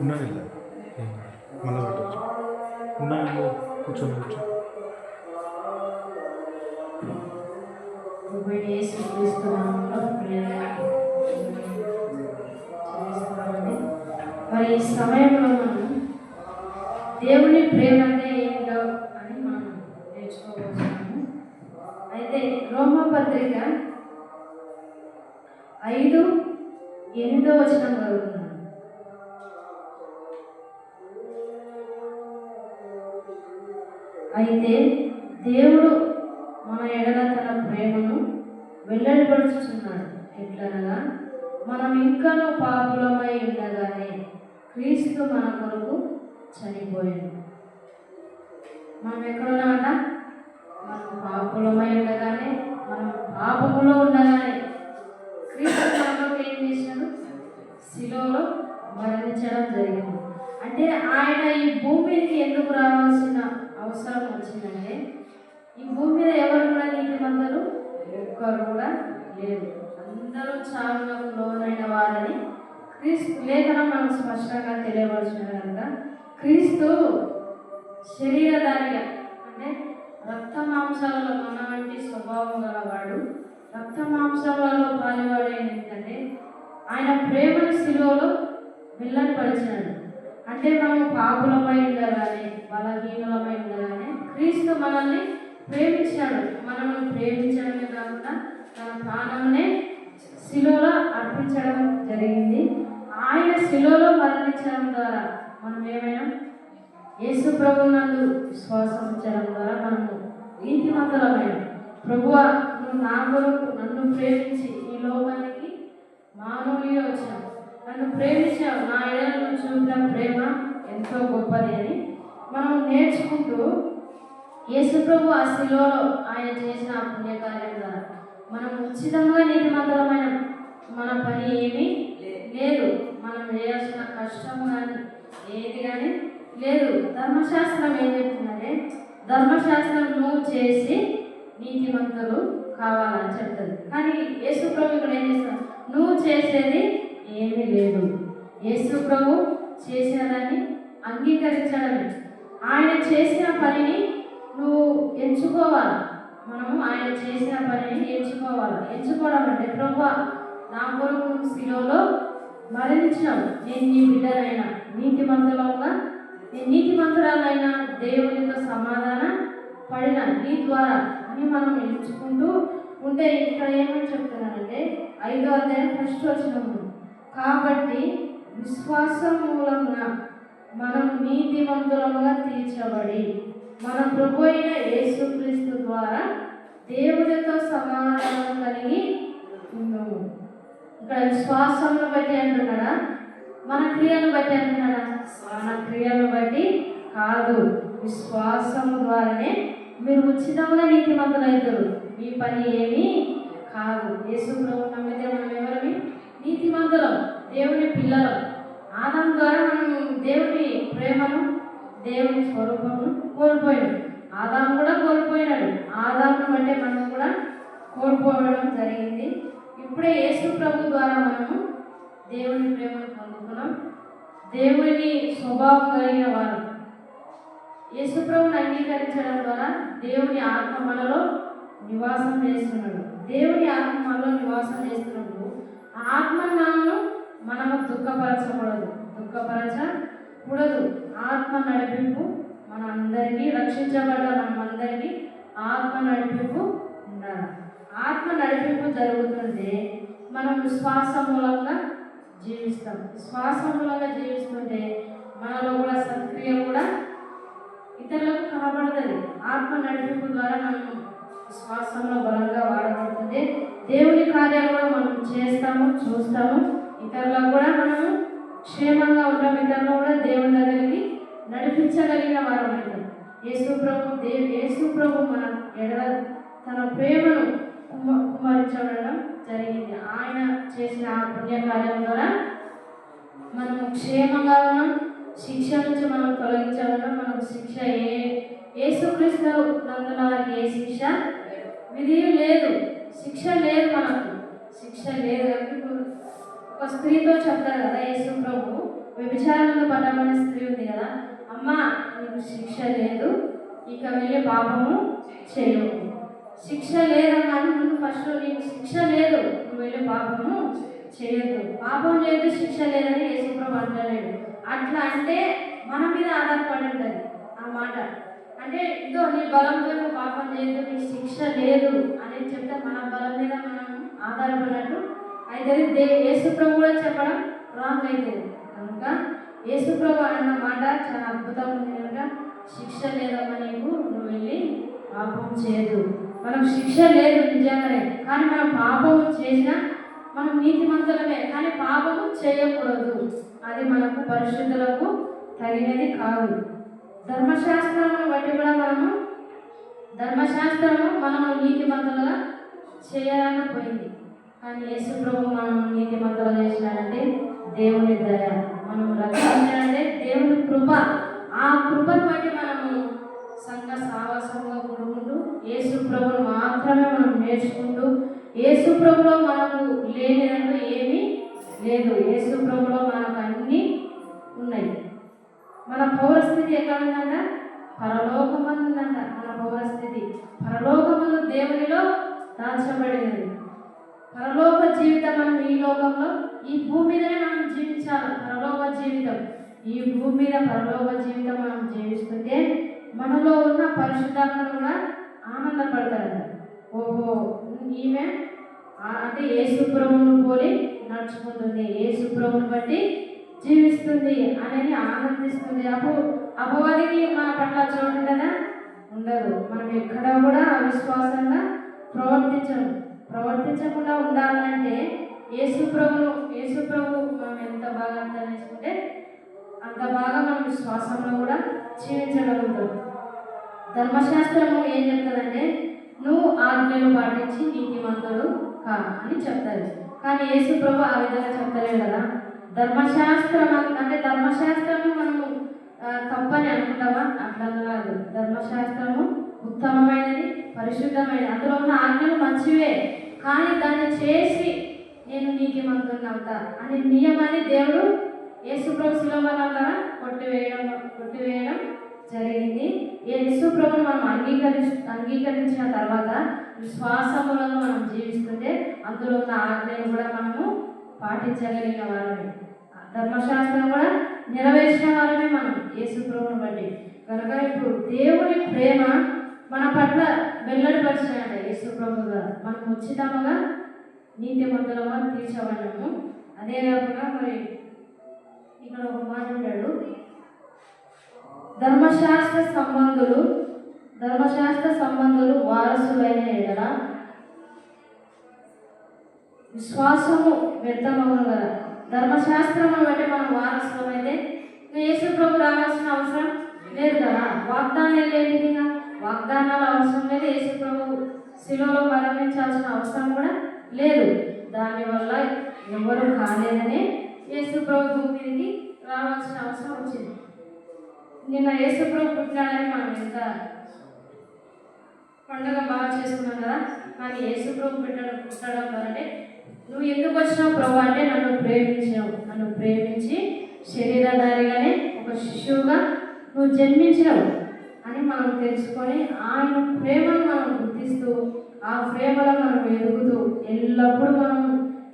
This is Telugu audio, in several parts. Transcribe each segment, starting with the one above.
ఉన్నది ఇలా మళ్ళీ పెట్టచ్చు. ఉన్నాయండి కూర్చొని కూర్చో. మరి ఈ సమయంలో మనం దేవుని ప్రేమ అంటే ఏంటో అని మనం నేర్చుకోబోతున్నాము అయితే రోమా పత్రిక ఐదు ఎనిమిదో వచనం చదువుతున్నాను అయితే దేవుడు మన ఎడల తన ప్రేమను వెల్లడిపరుచుచున్నాడు. ఎట్లనగా మనం ఇంకనూ పాపులమై ఉండగానే క్రీస్తు మన కొరకు చనిపోయాడు. మనం ఎక్కడున్నామట మనం పాపులమై ఉండగానే మనం పాపములో ఉండగానే మరణించడం జరిగింది. అంటే ఆయన ఈ భూమికి ఎందుకు రావాల్సిన అవసరం వచ్చిందంటే ఈ భూమి మీద ఎవరు కూడా నీతిమంతులు ఒక్కరు కూడా లేరు. అందరూ చావులకు లోనైన వారని క్రీస్తు లేఖనం మనకు స్పష్టంగా తెలియవలసిన కనుక క్రీస్తు శరీరధారిగా అంటే రక్త మాంసాలలో మన వంటి స్వభావం గలవాడు రక్త మాంసాలలో పాలువాడు ఏంటంటే ఆయన ప్రేమ శిలువలో వెల్లడిపరిచినాడు అంటే మనం పాపులమై ఉండగానే బలహీనులమై ఉండగానే క్రీస్తు మనల్ని ప్రేమించాడు మనల్ని ప్రేమించడమే కాకుండా తన ప్రాణంనే శిలోలో అర్పించడం జరిగింది. ఆయన శిలోలో మరణించడం ద్వారా మనం ఏమైనా యేసు ప్రభునందు విశ్వాసం ఉంచడం ద్వారా మనము నీతిమంతులమైన ప్రభువా నువ్వు నా కొరకు నన్ను ప్రేమించి ఈ లోకానికి మానవునిగా వచ్చాను నన్ను ప్రేమించావు నా ఎడలను చూపిన ప్రేమ ఎంతో గొప్పది అని మనం నేర్చుకుంటూ యేసుప్రభు ఆ శిలువలో ఆయన చేసిన ఆ పుణ్యకార్యం ద్వారా మనం ఉచితంగా నీతిమంతులమైన మన పని ఏమీ లేదు. మనం చేయాల్సిన కష్టం కానీ ఏది కానీ లేదు. ధర్మశాస్త్రం ఏం చెప్తుందంటే ధర్మశాస్త్రం నువ్వు చేసి నీతిమంతులు కావాలని చెప్తుంది. కానీ యేసుప్రభు ఇక్కడ ఏం చేస్తాడు నువ్వు చేసేది ఏమీ లేదు. యేసు ప్రభు చేసిన అంగీకరించడమే. ఆయన చేసిన పనిని నువ్వు ఎంచుకోవాలి. మనము ఆయన చేసిన పనిని ఎంచుకోవాలి. ఎంచుకోవడం అంటే ప్రభు నా కొరకు శిలోలో మరణించినావు. నేను నీ బిడ్డనైనా నీతిమంతులంగా నేను నీతిమంతురాలైనా దేవునితో సమాధాన పడిన నీ ద్వారా అని మనం ఎంచుకుంటూ ఉంటే ఇక్కడ ఏమని చెప్తున్నానంటే ఐదో అధ్యాయం ఫస్ట్ వచ్చినప్పుడు కాబట్టి విశ్వాసం మూలమున మనం నీతివంతులముగా తీర్చబడి మన ప్రభు అయిన యేసుక్రీస్తు ద్వారా దేవుడితో సమాధానం కలిగి ఉన్నాము. ఇక్కడ విశ్వాసమును బట్టి అంటున్నాడా మన క్రియను బట్టి అంటున్నాడా మన క్రియను బట్టి కాదు. విశ్వాసము ద్వారానే మీరు ఉచితంగా నీతిమంతులవుతారు ఈ పని ఏమీ కాదు. యేసు ప్రభు నమ్మితే మనం ఎవరిని నీతిమంతులం దేవుని పిల్లలం. ఆదాం ద్వారా మనం దేవుని ప్రేమను దేవుని స్వరూపమును కోల్పోయాడు. ఆదాం కూడా కోల్పోయినాడు. ఆదాము అంటే మనం కూడా కోల్పోవడం జరిగింది. ఇప్పుడే యేసు ప్రభు ద్వారా మనము దేవుని ప్రేమను పొందుకున్నాం. దేవుని స్వభావం కలిగిన వారు. యేసు ప్రభుని అంగీకరించడం ద్వారా దేవుని ఆత్మ మనలో నివాసం చేస్తున్నాడు. దేవుని ఆత్మ మనలో నివాసం చేస్తున్నాడు. ఆత్మ ఆత్మను మనము దుఃఖపరచకూడదు. దుఃఖపరచకూడదు. ఆత్మ నడిపింపు మన రక్షించబడ్డ మనమందరికీ ఆత్మ నడిపింపు ఉండాలి. ఆత్మ నడిపింపు జరుగుతుంటే మనం విశ్వాస మూలంగా జీవిస్తాం. విశ్వాస మూలంగా జీవిస్తుంటే మనలో కూడా సక్రియ కూడా ఇతరులకు కనబడుతుంది. ఆత్మ నడిపింపు ద్వారా మనం విశ్వాసంలో బలంగా వాడబడుతుంది దేవుని కార్యాలు కూడా మనం చేస్తాము చూస్తాము. ఇతరులకు కూడా మనము క్షేమంగా ఉంటాం ఇతరులు కూడా దేవుని దగ్గరికి నడిపించగలిగిన వారం అవుతాం యేసు ప్రభు దేవు యేసు ప్రభు మన ఎడల తన ప్రేమను కుమ- కుమరించబడడం జరిగింది. ఆయన చేసిన ఆ పుణ్యకార్యం ద్వారా మనము క్షేమంగా ఉన్నాం. శిక్ష నుంచి మనం తొలగించబడడం. మనకు శిక్ష ఏ యేసుక్రీస్తు నందున వారికి ఏ శిక్ష? విధి లేదు. శిక్ష లేదు మనకు. శిక్ష లేదు కాబట్టి ఒక స్త్రీతో చెప్తారు కదా యేసు ప్రభు వ్యభిచారంలో పడమని స్త్రీ ఉంది కదా అమ్మ నీకు శిక్ష లేదు ఇక వెళ్ళి పాపము చేయవు. శిక్ష లేదమ్మా అని ఫస్ట్ నీకు శిక్ష లేదు నువ్వు వెళ్ళి పాపము చేయదు పాపం లేదు శిక్ష లేదని యేసుప్రభు అంటలేడు. అట్లా అంటే మన మీద ఆధారపడి ఉంటుంది ఆ మాట. అంటే ఇదో నీ బలంతో నువ్వు పాపం చేయదు నీకు శిక్ష లేదు అని చెప్తే మన బలం మీద మనం ఆధారపడినట్టు అయితే దే యేసుప్రభు కూడా చెప్పడం రాంగ్ అయితే. కనుక యేసుప్రభు అన్న మాట చాలా అద్భుతంగా ఉంది కనుక శిక్ష లేదమ్మా నీకు నువ్వు వెళ్ళి పాపం చేయదు. మనం శిక్ష లేదు నిజంగానే కానీ మనం పాపం చేసినా మనం నీతిమంతులమే కానీ పాపము చేయకూడదు. అది మనకు పరిశుద్ధులకు తగినది కాదు. ధర్మశాస్త్రాలను బట్టి కూడా మనము ధర్మశాస్త్రము మనము నీతిమంతులుగా చేయలేకపోయింది కానీ యేసు ప్రభు మనం నీతిమంతులు చేసినాడంటే దేవుని దయ. మనం రక్షించాలంటే దేవుని కృప. ఆ కృపను బట్టి మనము సంఘ సావాసంగా కూడుకుంటూ యేసు ప్రభును మాత్రమే మనం నేర్చుకుంటూ యేసు ప్రభులో మనకు లేనిదంటూ ఏమీ లేదు. యేసు ప్రభులో మనకు అన్నీ ఉన్నాయి. మన పౌరస్థితి ఎక్కడ ఉందంట? పరలోకమందు ఉందంట మన పౌరస్థితి పరలోకమందు దేవునిలో దాచబడినది పరలోక జీవితం మనం ఈ లోకంలో ఈ భూమి మీదనే మనం జీవించాలి. పరలోక జీవితం. ఈ భూమి మీద పరలోక జీవితం మనం జీవిస్తుంటే మనలో ఉన్న పరిశుద్ధాత్మను కూడా ఆనందపడతారు. ఓహో ఈమె అంటే ఏ శుభ్రమును పోలి నడుచుకుంటుంది. ఏ శుభ్రమును బట్టి జీవిస్తుంది అనేది ఆనందిస్తుంది. అప్పు అపవాదికి మన పట్ల చోటు ఉండదు. మనం ఎక్కడ కూడా అవిశ్వాసంగా ప్రవర్తించము ప్రవర్తించకుండా ఉండాలంటే యేసు ప్రభును యేసు ప్రభు మనం ఎంత బాగా అర్థం చేసుకుంటే అంత బాగా మనం విశ్వాసంలో కూడా జీవించగలుగుతాం. ధర్మశాస్త్రము ఏం చెప్తుందంటే నువ్వు ఆజ్ఞలు పాటించి నీతిమంతుడు కా అని చెప్తారు. కానీ యేసు ప్రభు ఆ విధంగా చెప్తలేడు కదా. ధర్మశాస్త్రం అంటే ధర్మశాస్త్రము మనము తప్పని అనుకుంటామా? అట్లా కాదు. ధర్మశాస్త్రము ఉత్తమమైనది పరిశుద్ధమైనది. అందులో ఉన్న ఆజ్ఞలు మంచివే కానీ దాన్ని చేసి నేను నీకు అవుతా అనే నియమాన్ని దేవుడు యేసుప్రభు శిలోమల ద్వారా కొట్టివేయడం కొట్టివేయడం జరిగింది. యేసుప్రభుని మనం అంగీకరి అంగీకరించిన తర్వాత విశ్వాసములను మనం జీవిస్తుంటే అందులో ఉన్న ఆజ్ఞను కూడా మనము పాటించగలిగిన వారమే. ధర్మశాస్త్రం కూడా నెరవేర్చిన వారమే మనం యేసుప్రభుని బట్టి. కనుక ఇప్పుడు దేవుని ప్రేమ మన పట్ల వెల్లడిపరిచినట్ట యేసుప్రభు గారు. మనం ఉచితముగా నీతిమంతులుగా తీర్చబడినాము. అదే కాకుండా మరి ఇక్కడ ఒక మాట ధర్మశాస్త్ర సంబంధులు ధర్మశాస్త్ర సంబంధులు వారసులైన ఎడలా విశ్వాసము వ్యర్థమవును కదా ధర్మశాస్త్రమును బట్టి మనం వారసులం అయితే యేసు ప్రభు రావాల్సిన అవసరం లేదు కదా వాగ్దానం లేనిది ఇంకా? వాగ్దానాలు అవసరం లేదు. యేసు ప్రభు శిలువలో మరణించాల్సిన అవసరం కూడా లేదు. దానివల్ల ఎవరు కాలేదని యేసు ప్రభు మీదకి రావాల్సిన అవసరం వచ్చింది. నిన్న యేసు ప్రభు పుట్టినాడని మనం ఎంత పండుగ బాగా చేసుకున్నాం కదా కానీ యేసు ప్రభు పెట్టడం పుట్టడం అంటే నువ్వు ఎందుకు వచ్చినావు ప్రభు అంటే నన్ను ప్రేమించినావు. నన్ను ప్రేమించి శరీరధారిగానే ఒక శిశువుగా నువ్వు జన్మించినావు అని మనం తెలుసుకొని ఆయన ప్రేమను మనం గుర్తిస్తూ ఆ ప్రేమలో మనం ఎదుగుతూ ఎల్లప్పుడూ మనం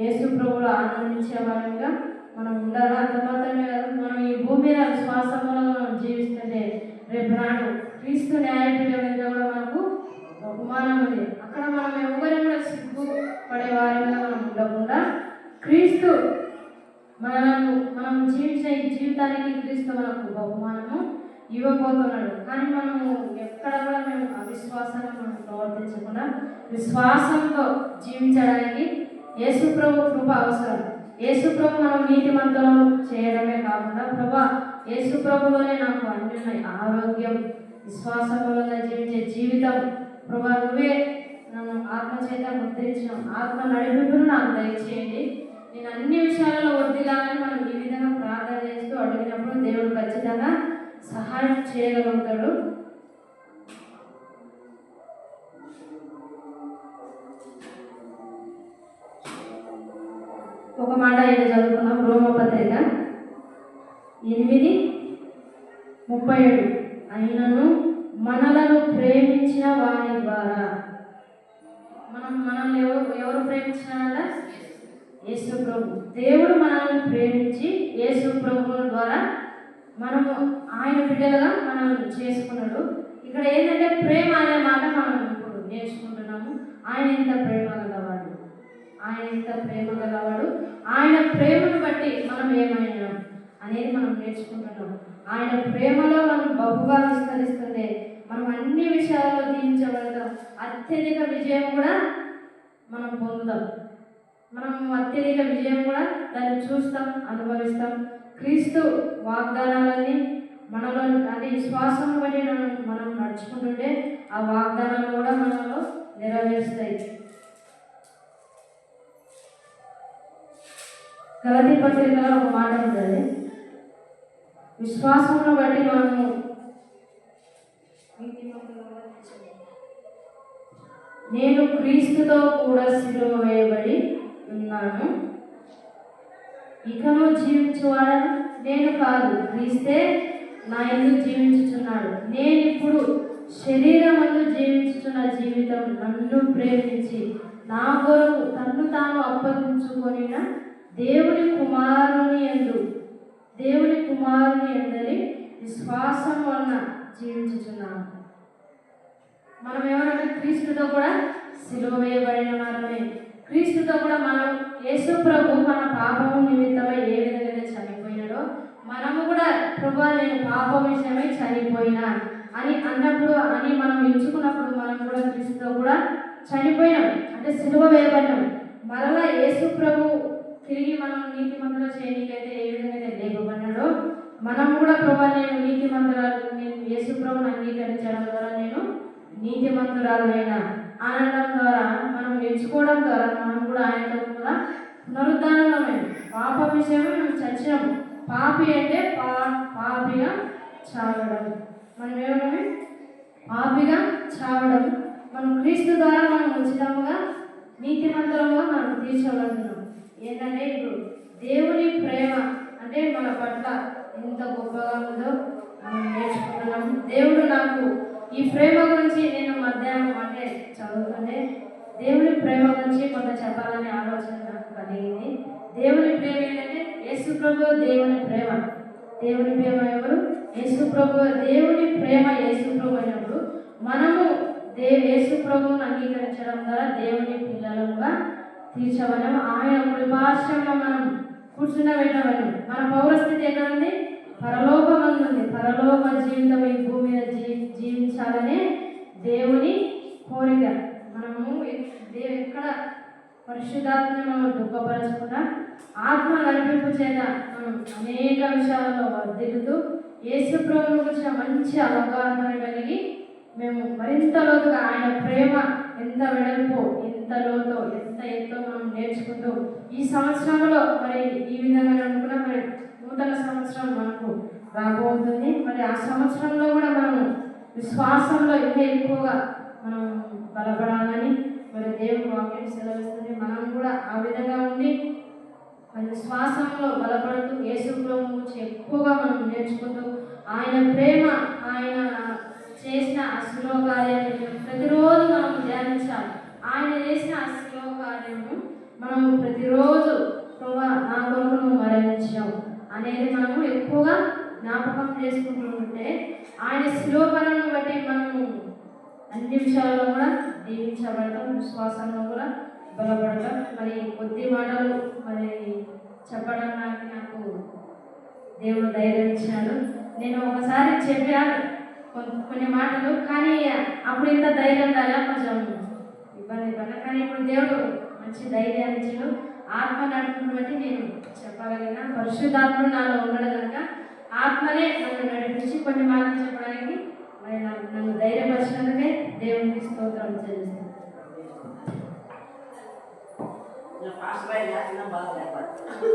యేసు ప్రభులు ఆనందించే వారంగా మనం ఉండాలి? అంత మాత్రమే కాదు మనం ఈ భూమి మీద శ్వాసంలో మనం జీవిస్తుంటే రేపు నాడు క్రీస్తు న్యాయపీఠం మీద కూడా మనకు బహుమానం ఉంది అక్కడ మనం ఎవరి కూడా సిగ్గు పడేవారిగా మనం ఉండకుండా క్రీస్తు మనలను మనం జీవించే జీవితానికి క్రీస్తు మనకు బహుమానము ఇవ్వబోతున్నాడు. కానీ మనము ఎక్కడ కూడా మేము అవిశ్వాసాన్ని మనం ప్రవర్తించకుండా విశ్వాసంతో జీవించడానికి యేసుప్రభు కృప అవసరం. యేసుప్రభు మనం నీతిమంతులం చేయడమే కాకుండా ప్రభా యేసుప్రభులోనే నాకు అన్ని ఆరోగ్యం విశ్వాసములుగా జీవించే జీవితం ప్రభా నువ్వే నన్ను ఆత్మ చేత ముద్రించిన ఆత్మ నడిపింపును నాకు దయచేయండి. నేను అన్ని విషయాలలో వర్దిలాలని మనం ఈ విధంగా ప్రార్థన చేస్తూ అడిగినప్పుడు దేవుడు ఖచ్చితంగా సహాయం చేయగలుగుతాడు. ఒక మాట ఇక్కడ చదువుకున్నాం రోమపత్రిక ఎనిమిది ముప్పై ఏడు. అయినను మనలను ప్రేమించిన వారి ద్వారా. మనం మనల్ని ఎవరు ఎవరు ప్రేమించినారంట? యేసు ప్రభు. దేవుడు మనల్ని ప్రేమించి యేసు ప్రభువుల ద్వారా మనము ఆయన బిడ్డలుగా మనం చేసుకున్నాడు. ఇక్కడ ఏంటంటే ప్రేమ అనే మాట మనం ఇప్పుడు నేర్చుకుంటున్నాము. ఆయన ఎంత ప్రేమ గలవాడు. ఆయన ఎంత ప్రేమ గలవాడు. ఆయన ప్రేమను బట్టి మనం ఏమైనా అనేది మనం నేర్చుకుంటున్నాం. ఆయన ప్రేమలో మనం బహుగా విస్తరిస్తున్నాం మనం అన్ని విషయాల్లో దీవించబడతాం అత్యధిక విజయం కూడా మనం పొందుతాం. మనం అత్యధిక విజయం కూడా దాన్ని చూస్తాం అనుభవిస్తాం. క్రీస్తు వాగ్దానాలన్నీ మనలో అది విశ్వాసం బట్టి మనం మనం నడుచుకుంటుంటే ఆ వాగ్దానాలు కూడా మనలో నెరవేరుస్తాయి. గలతి పత్రికలో ఒక మాట ఉంటుంది విశ్వాసంలో బట్టి మనము నేను క్రీస్తుతో కూడా సిలువ వేయబడి ఉన్నాను. ఇకను జీవించువాడను నేను కాదు. క్రీస్తే నా ఇల్లు జీవించుచున్నాడు. నేను ఇప్పుడు శరీరమందు జీవించుచున్న జీవితం నన్ను ప్రేమించి నా కొరకు తన్ను తాను అప్పగించుకొని దేవుని కుమారుని ఎందు దేవుని కుమారుని ఎందరి విశ్వాసం వలన జీవించుచున్నాను. మనం ఎవరంటే క్రీస్తుతో కూడా సిలువ వేయబడిన వారమే. క్రీస్తుతో కూడా మనం యేసు ప్రభు మన పాపము నిమిత్తమై ఏ విధంగా చనిపోయినాడో మనము కూడా ప్రభు నేను పాపం విషయమై చనిపోయినా అని అన్నప్పుడు అని మనం ఎంచుకున్నప్పుడు మనం కూడా క్రీస్తుతో కూడా చనిపోయినాం. అంటే సిలువ వేయబడినాం. మరలా యేసు ప్రభు తిరిగి మనం నీతి మందుల చేయడానికైతే ఏ విధంగా అయితే లేపబడినాడో మనం కూడా ప్రభు నేను నీతి మందుల నేను యేసు ప్రభుని అంగీకరించడం ద్వారా నేను నీతిమంతురాలైన అనడం ద్వారా మనం ఎంచుకోవడం ద్వారా మనం కూడా ఆయనతో కూడా పునరుద్ధానమైన పాప విషయమే మనం చచ్చినాము. పాపి అంటే పా పాపిగా చావడం. మనం ఏమన్నా పాపిగా చావడం. మనం క్రీస్తు ద్వారా మనం ఉచితంగా నీతిమంతులుగా మనం తీర్చగలుగుతున్నాం. ఏంటంటే ఇప్పుడు దేవుని ప్రేమ అంటే మన పట్ల ఎంత గొప్పగా ఉందో మనం నేర్చుకుంటున్నాం. దేవుడు నాకు ఈ ప్రేమ గురించి నేను మధ్యాహ్నం అంటే చదువుతుంటే దేవుని ప్రేమ గురించి కొంత చెప్పాలనే ఆలోచన నాకు కలిగింది. దేవుని ప్రేమ ఏంటంటే యేసు ప్రభు దేవుని ప్రేమ. దేవుని ప్రేమ ఎవరు? యేసు ప్రభు. దేవుని ప్రేమ యేసు ప్రభు అయినప్పుడు మనము దే యేసు ప్రభువును అంగీకరించడం ద్వారా దేవుని పిల్లలుగా తీర్చవలం ఆయన కృపాశ్రమంలో మనం కూర్చుండబెట్టవలం మన పౌరస్థితి ఎలా ఉంది? పరలోకమందుంది. పరలోక జీవితం ఈ భూమి మీద జీ జీవించాలనే దేవుని కోరిక. మనము దేవు ఎక్కడ పరిశుద్ధాత్మని మనం దుఃఖపరచకుండా ఆత్మ నడిపింపు చేత మనం అనేక విషయాలలో వర్ధిల్లుతూ యేసు ప్రభువును గురించిన మంచి అవగాహన కలిగి మేము మరింత లోతుగా ఆయన ప్రేమ ఎంత వెడల్పో ఎంత లోతో ఎంత ఎంతో మనం నేర్చుకుంటూ ఈ సంవత్సరంలో మరి ఈ విధంగా అనుకున్న. మరి నూతన సంవత్సరం మనకు రాబోతుంది. మరి ఆ సంవత్సరంలో కూడా మనము విశ్వాసంలో ఇంకా ఎక్కువగా మనం బలపడాలని మరి దేవుని వాక్యం సెలవిస్తుంది. మనం కూడా ఆ విధంగా ఉండి మరి విశ్వాసంలో బలపడుతూ యేసు గురించి ఎక్కువగా మనం నేర్చుకుంటూ ఆయన ప్రేమ ఆయన చేసిన అశ్లో కార్యాలను ప్రతిరోజు మనం ధ్యానించాలి. ఆయన చేసిన అశ్లో కార్యము మనం ప్రతిరోజు ప్రభా నా కొరకు నువ్వు మరణించావు. అనేది మనము ఎక్కువగా జ్ఞాపకం చేసుకుంటూ ఉంటే ఆయన శిలోపలను బట్టి మనము అన్ని విషయాల్లో కూడా దీవించబడటం విశ్వాసంలో కూడా బలపడటం మరి కొద్ది మాటలు మరి చెప్పడం నాకు నాకు దేవుడు ధైర్యం ఇచ్చాడు. నేను ఒకసారి చెప్పాను కొన్ని కొన్ని మాటలు కానీ అప్పుడు ఇంత ధైర్యం రాలే కొంచెం ఇబ్బంది పడ్డా కానీ ఇప్పుడు దేవుడు మంచి ధైర్యాన్ని ఇచ్చాడు. ఆత్మ నడుపును బట్టి నేను చెప్పగలిగిన పరిశుద్ధాత్మ నాలో ఉండడం కనుక ఆత్మనే నన్ను నడిపించి కొన్ని మాటలు చెప్పడానికి మరి నాకు నన్ను ధైర్యపరిచినందుకే దేవునికి స్తోత్రం చెల్లిస్తాను. పాస్ బాగా